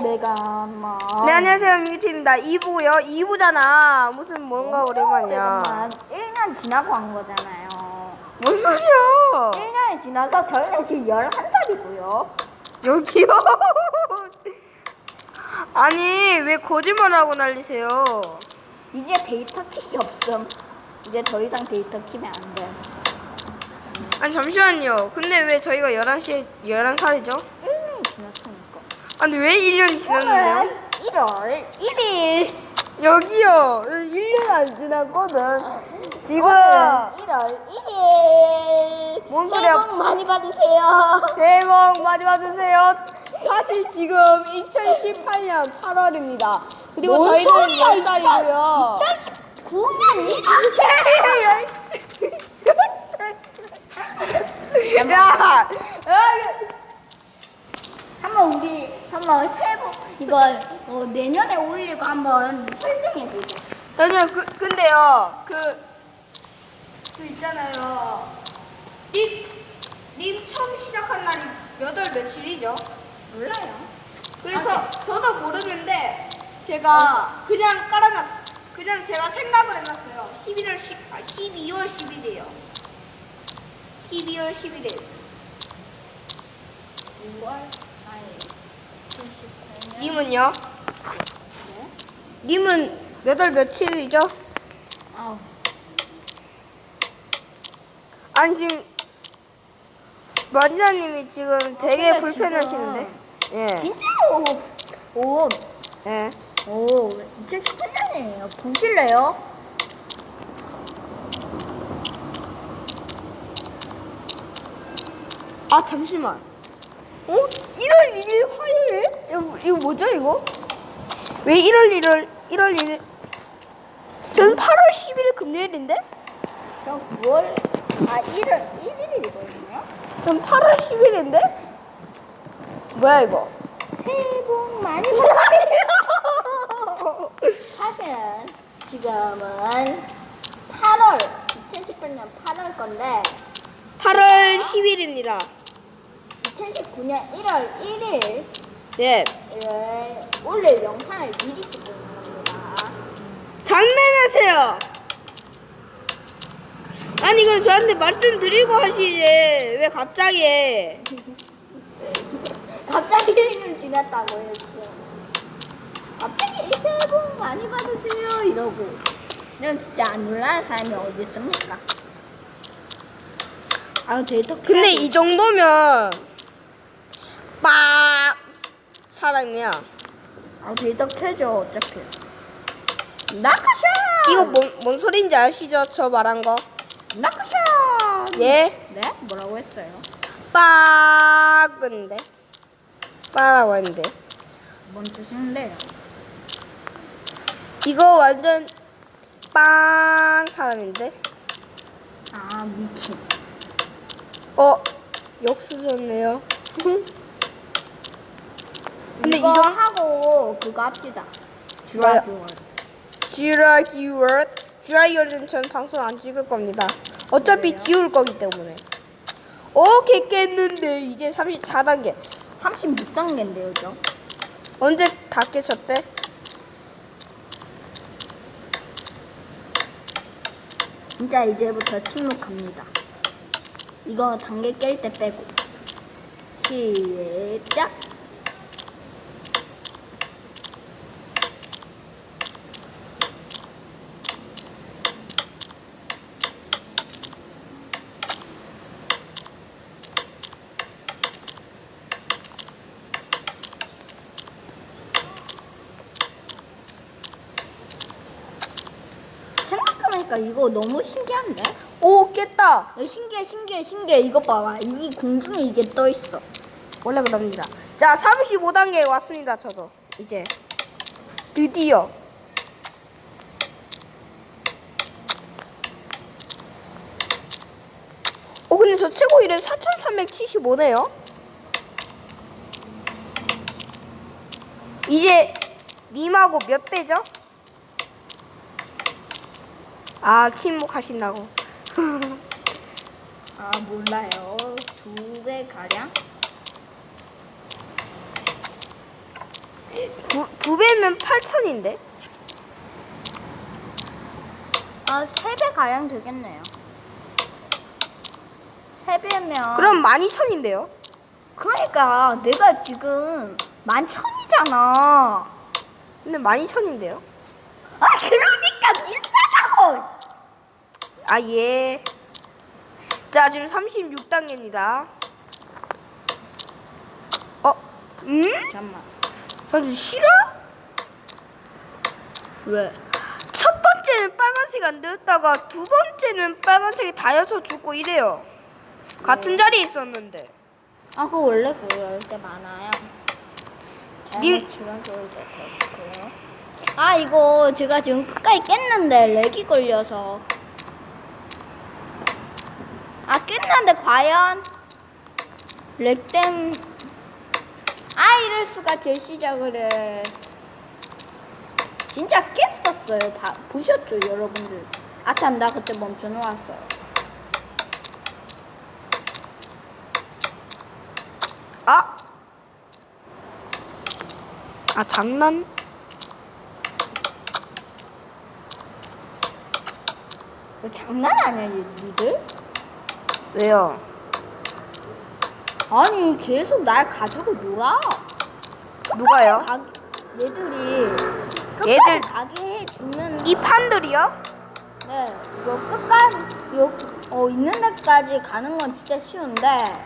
오래간만. 네 안녕하세요 민규팀입니다 2부고요 2부잖아 무슨 뭔가 오랜만이야 오래간만. 1년 지나고 한 거잖아요. 뭔 소리야 1년이 지나서 저희는 지금 11살이고요. 여기요 아니 왜 거짓말하고 난리세요 이제 데이터 킥이 없음. 이제 더 이상 데이터 키면 안 돼. 아니 잠시만요 근데 왜 저희가 11시에 11살이죠? 1년이 지났으니까. 아니 왜 1년이 지났는데요? 오늘 1월 1일. 여기요 1년 안 지났거든 지금 1월 1일. 뭔 소리야? 새해 복 많이 받으세요. 새해 복 많이 받으세요 사실 지금 2018년 8월입니다 그리고 뭔 저희는 소리야, 10살이고요 2009년이 야, 한번 우리 한번 세부 이거 어, 내년에 올리고 한번 설정해 보자. 아니요, 그, 근데요, 그, 그 있잖아요. 님, 님 처음 시작한 날이 몇 월 며칠이죠? 몰라요. 그래서 저도 모르는데 제가 그냥 깔아놨, 그냥 제가 생각을 해놨어요. 11월 10, 아, 12월 10일이에요. 12월 11일. 6월 아니 78년. 님은요? 네? 님은 몇 월 며칠이죠? 아, 아니 지금 마지나님이 지금 되게 근데 불편하시는데. 예. 진짜로 오, 예. 오 2018년이에요. 보실래요? 아 잠시만. 어? 1월 1일 화요일? 이거, 이거 뭐죠 이거? 왜 1월 1월 1월 1일? 전 8월 10일 금요일인데? 그럼 9월 아 1월 1일이거든요. 전 8월 10일인데? 뭐야 이거? 새해 복 많이 받으세요. 사실은 지금은 8월 2018년 8월 건데 8월 10일입니다. 2019년 1월 1일 네. 에 올릴 영상을 미리 찍고 있는 겁니다. 장난하세요. 아니 그럼 저한테 말씀드리고 하시지 왜 갑자기? 갑자기 1년 지났다고 했어. 갑자기 새해 복 많이 받으세요 이러고. 이런 진짜 안 놀라는 사람이 어디 있습니까? 아 데이터 근데 이 정도면 빡 사람이야. 아 켜줘 어차피. 나카샤. 이거 뭔, 뭔 소린지 아시죠? 저 말한 거. 나카샤. 예? 네? 뭐라고 했어요? 빠근데 빠라고 했는데 뭔 뜻인데요? 이거 완전 빵 사람인데 아 미친. 어 역수졌네요. 근데 이거 이거 하고 그거 합시다. 좋아요. 쥐라 기워드 쥐라 기워드는 전 방송 안 찍을 겁니다. 어차피? 지울 거기 때문에. 오케이 깼는데 이제 34단계. 36단계인데요, 저. 언제 다 깨셨대? 진짜 이제부터 침묵합니다. 이거 단계 깰 때 빼고. 시작. 생각해보니까 이거 너무 신기한데? 오 깼다. 야, 신기해 신기해 신기해 이거 봐봐 이 공중에 이게 떠 있어 원래 그럽니다. 자, 35단계에 왔습니다, 저도. 이제. 드디어. 어, 근데 저 최고 일은 4,375네요? 이제, 님하고 몇 배죠? 아, 침묵하신다고. 아 몰라요 두 배 가량 두 배면 8천인데? 아, 3배 가량 되겠네요. 3배면 그럼 12,000인데요? 그러니까 내가 지금 만천이잖아. 근데 12,000인데요? 아, 비싸다고. 아, 예. 자, 지금 36단계입니다. 어? 음? 잠깐만. 사실 싫어? 왜? 첫 번째는 빨간색 안 되었다가 두 번째는 빨간색이 다여서 죽고 이래요. 같은 자리에 있었는데. 아, 그거 원래 그럴 때 많아요. 님- 주변 때. 아, 이거 제가 지금 끝까지 깼는데 렉이 걸려서. 아, 깼는데 과연 렉 땜. 아, 이럴 수가 제 시작을 해. 진짜 깼었어요. 봐, 보셨죠, 여러분들? 아, 참, 나 그때 멈춰 놓았어요. 아! 아, 장난? 장난 아니야, 얘, 니들? 왜요? 아니 계속 날 가지고 놀아. 누가요? 가, 얘들이 끝까지 얘들- 가게 해주는. 이 판들이요? 네, 이거 끝까지 요, 어 있는 데까지 가는 건 진짜 쉬운데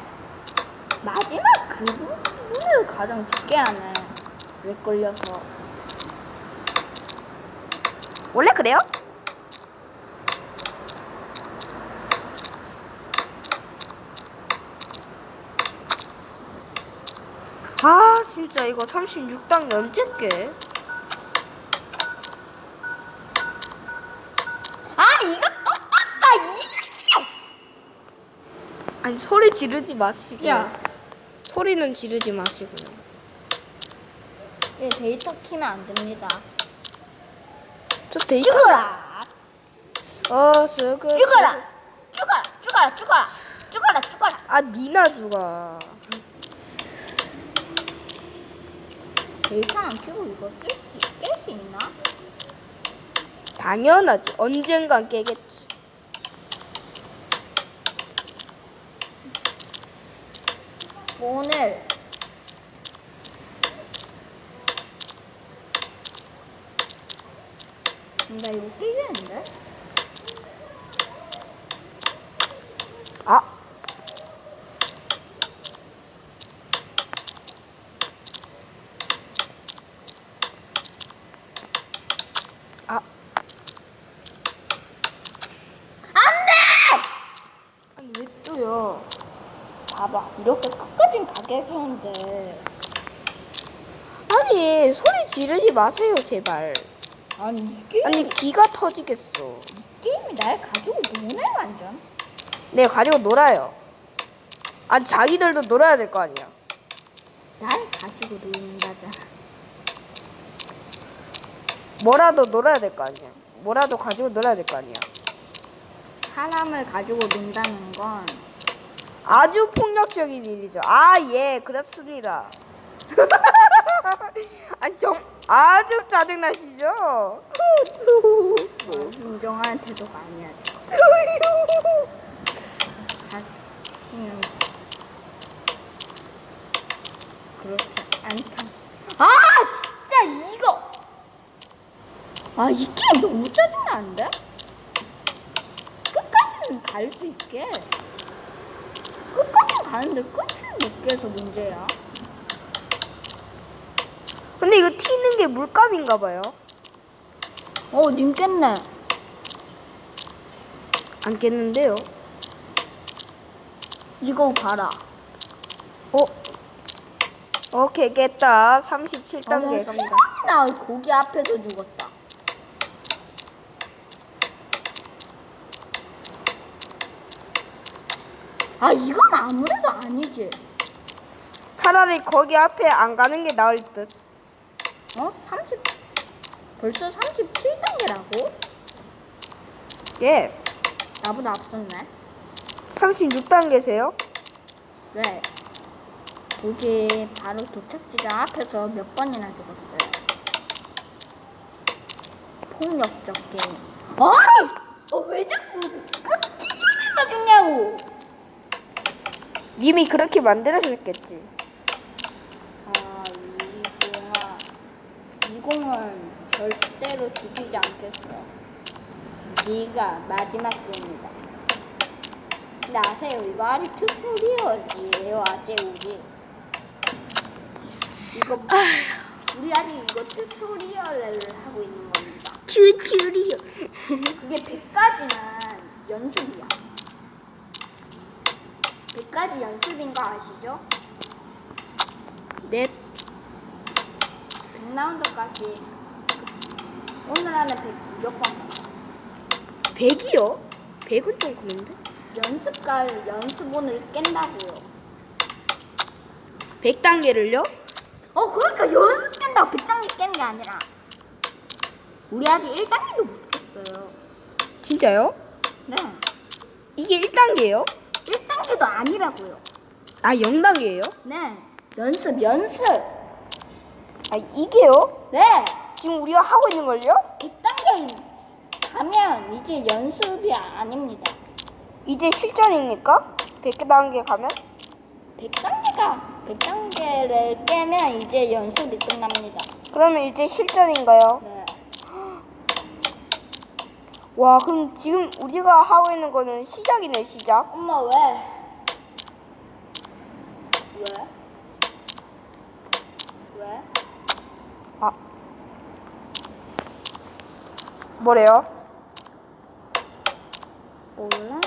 마지막 그 부분을 가장 죽게 하네. 왜 걸려서? 원래 그래요? 아 진짜 이거 36단계 언제 깨? 아 이거 또 떴어 이. 아니 소리 지르지 마시고. 야, 소리는 지르지 마시고요 얘 데이터 키면 안 됩니다. 저 데이터 죽어라, 어 저거 죽어라, 죽어라, 죽어라, 죽어라, 죽어라, 죽어라. 아 니나 죽어 데이터 안 키고 이거 깰수 있나? 당연하지 언젠간 깨겠지 오늘 나 이거 깨겠는데? 아 아. 아니 왜 또요? 봐봐 이렇게 끝까지 가게 해주는데 아니 소리 지르지 마세요 제발. 아니 이게 아니 기가 터지겠어. 게임이 날 가지고 노네 완전 네 가지고 놀아요. 아니 자기들도 놀아야 될 거 아니야. 날 가지고 논다잖아 뭐라도 놀아야 될 거 아니야. 뭐라도 가지고 놀아야 될 거 아니야. 사람을 가지고 논다는 건 아주 폭력적인 일이죠. 아, 예, 그렇습니다. 아니, 좀, 아주 짜증나시죠? 뭐 인정하는 태도가 아니야 자신은 그렇지 않다 아 진짜 이거 아 이 게임 너무 짜증나는데? 끝까지는 갈 수 있게 가는데 끝을 못 깨서 문제야 근데 이거 튀는 게 물감인가 봐요. 어 님 깼네 안 깼는데요. 이거 봐라 어? 오케이, 깼다. 37단계 갑니다. 나 고기 앞에서 죽었다 아 이건 아무래도 아니지 차라리 거기 앞에 안 가는 게 나을 듯. 어? 30 벌써 37단계라고? 예. 나보다 앞섰네 36단계세요? 네 거기 바로 도착지점 앞에서 몇 번이나 죽었어요 폭력적 게임. 아니! 어, 왜 자꾸 끝지점에서 죽냐고! 님이 그렇게 만들어줬겠지. 아, 이공아. 이공은 절대로 죽이지 않겠어. 네가 마지막 게임이다. 근데 아세요? 이거 아직 튜토리얼이에요, 아직 우리. 이거, 우리 아직 이거 튜토리얼을 하고 있는 겁니다. 튜토리얼. 그게 100가지만 연습이야. 100가지 연습인 거 아시죠? 넵. 100라운드까지 오늘 안에 100 무조건 가. 100이요? 100은 좀 그런데? 연습가 연습 오늘 깬다고요. 100단계를요? 어 그러니까 연습 깬다고 100단계 깬 게 아니라 우리 아직 1단계도 못 깼어요. 진짜요? 네. 이게 1단계예요? 1단계도 아니라고요. 아 0단계예요? 네. 연습 연습. 아 이게요? 네. 지금 우리가 하고 있는 걸요? 100단계 가면 이제 연습이 아닙니다. 이제 실전입니까? 100단계 가면? 100단계가 100단계를 깨면 이제 연습이 끝납니다. 그러면 이제 실전인가요? 네. 와 그럼 지금 우리가 하고 있는 거는 시작이네 시작 엄마 왜? 왜? 왜? 아 뭐래요? 몰라.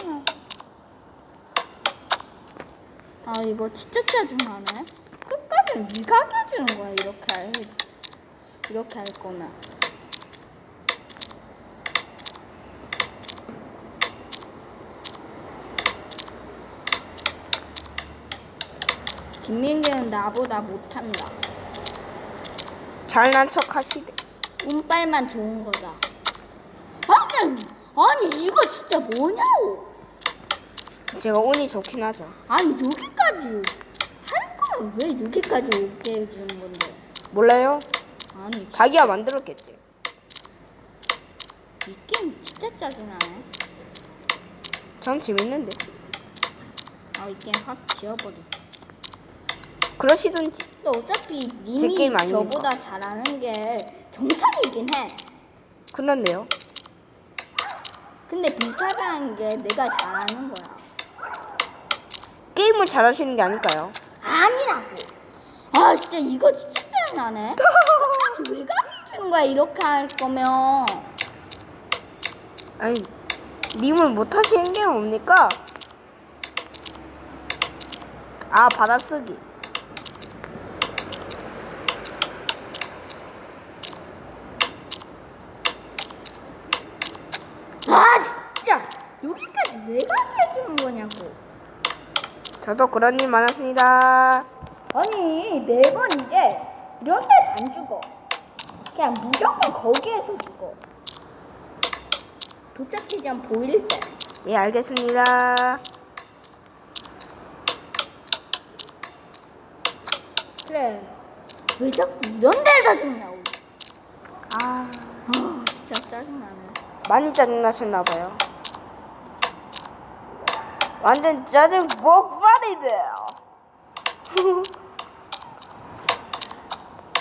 아 이거 진짜 짜증나네. 끝까지 네가 해주는 거야 이렇게 할 이렇게 할 거면. 김민규는 나보다 못한다. 잘난 척 하시대 운빨만 좋은 거다. 아니, 아니 이거 진짜 뭐냐고. 제가 운이 좋긴 하죠 아니 여기까지 할 거면 왜 여기까지 오게 해주는 건데? 몰라요? 아니 자기가 만들었겠지 이 게임 진짜 짜증나네. 전 재밌는데 아 이 게임 확 지워버려. 그러시든지 근데 어차피 제 님이 게임 아니니까. 저보다 잘하는 게 정상이긴 해. 그렇네요 근데 비슷하다는 게 내가 잘하는 거야. 게임을 잘하시는 게 아닐까요? 아니라고. 아 진짜 이거 진짜 짜증나네. 왜 가르쳐주는 거야 이렇게 할 거면. 아니 님을 못하시는 게 뭡니까? 아 받아쓰기 아 진짜 여기까지 왜 가게 해주는 거냐고. 저도 그런 일 많았습니다 아니 매번 이제 이런 데서 안 죽어. 그냥 무조건 거기에서 죽어. 도착지점 보일 때. 예 알겠습니다 그래. 왜 자꾸 이런 데서 죽냐고. 아 아 진짜 짜증나네. 많이 짜증나셨나봐요 완전 짜증 폭발이돼요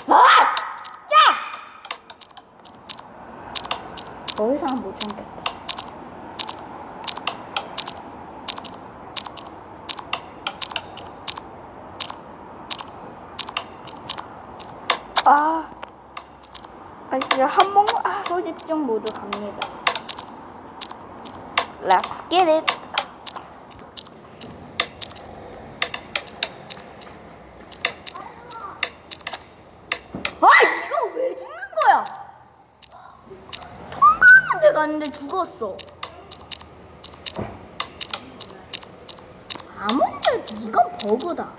아 진짜. 더 이상 못 참겠다. 아 아니 진짜 한 번, 아, 소집중 모두 갑니다. let's get it. 아 이거 왜 죽는 거야? 통과하는 데 갔는데 죽었어. 아무래도 이건 버그다.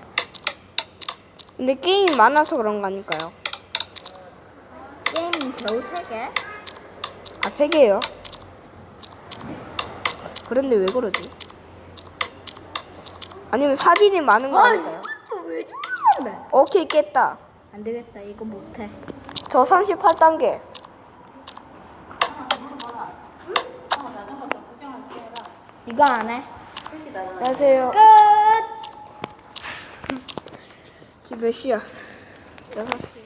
근데 게임이 많아서 그런 거 아닐까요? 게임 겨우 3개? 아, 세 개요? 그런데 왜 그러지? 아니면 사진이 많은 거아 아닐까요? 이것도 왜 죽는 건데? 오케이, 깼다. 안 되겠다 이거 못해. 저 38단계. 이거 안 해? 안녕하세요. 끝. 지금 몇 시야? 6시.